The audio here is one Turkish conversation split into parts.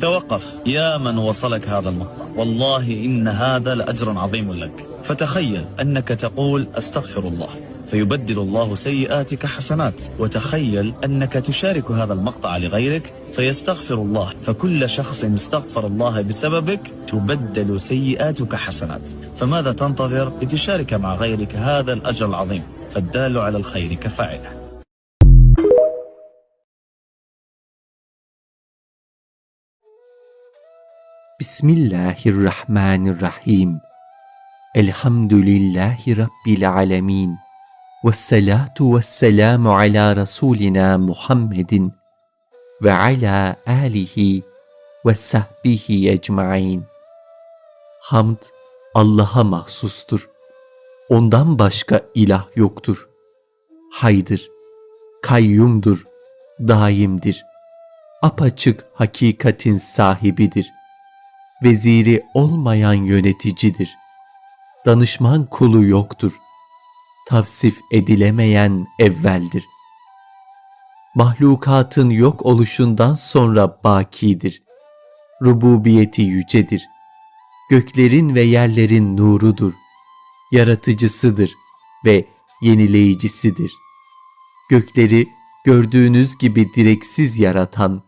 توقف. يا من وصلك هذا المقطع والله إن هذا لأجر عظيم لك. فتخيل أنك تقول أستغفر الله. فيبدل الله سيئاتك حسنات. وتخيل أنك تشارك هذا المقطع لغيرك. فيستغفر الله. فكل شخص استغفر الله بسببك تبدل سيئاتك حسنات. فماذا تنتظر لتشارك مع غيرك هذا الأجر العظيم؟ فالدال على الخير كفاعله. Bismillahirrahmanirrahim. Elhamdülillahi Rabbil alemin. Vessalatu vesselamu ala Resulina Muhammedin ve ala alihi ve sahbihi ecmain. Hamd Allah'a mahsustur. Ondan başka ilah yoktur. Haydır, kayyumdur, daimdir. Apaçık hakikatin sahibidir. Veziri olmayan yöneticidir. Danışman kulu yoktur. Tavsif edilemeyen evveldir. Mahlukatın yok oluşundan sonra bakidir. Rububiyeti yücedir. Göklerin ve yerlerin nurudur. Yaratıcısıdır ve yenileyicisidir. Gökleri gördüğünüz gibi direksiz yaratan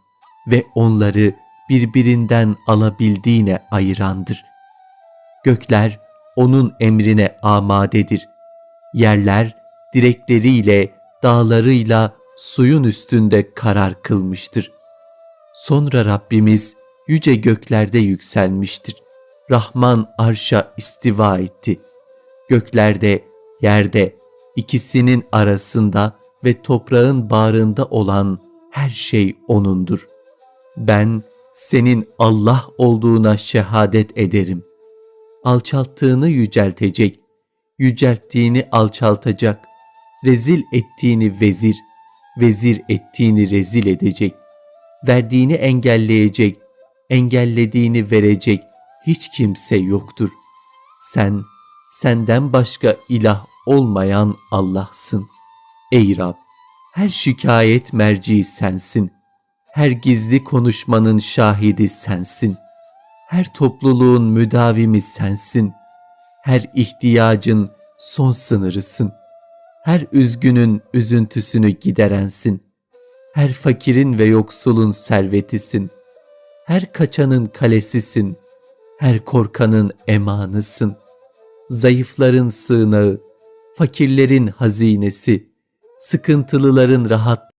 ve onları birbirinden alabildiğine ayırandır. Gökler onun emrine amadedir. Yerler direkleriyle, dağlarıyla suyun üstünde karar kılmıştır. Sonra Rabbimiz yüce göklerde yükselmiştir. Rahman arşa istiva etti. Göklerde, yerde, ikisinin arasında ve toprağın bağrında olan her şey O'nundur. Ben senin Allah olduğuna şehadet ederim. Alçalttığını yüceltecek, yücelttiğini alçaltacak, rezil ettiğini vezir, vezir ettiğini rezil edecek, verdiğini engelleyecek, engellediğini verecek hiç kimse yoktur. Sen, senden başka ilah olmayan Allah'sın. Ey Rab, her şikayet merci sensin. Her gizli konuşmanın şahidi sensin. Her topluluğun müdavimi sensin. Her ihtiyacın son sınırısın. Her üzgünün üzüntüsünü giderensin. Her fakirin ve yoksulun servetisin. Her kaçanın kalesisin. Her korkanın emanısın. Zayıfların sığınağı, fakirlerin hazinesi, sıkıntılıların rahat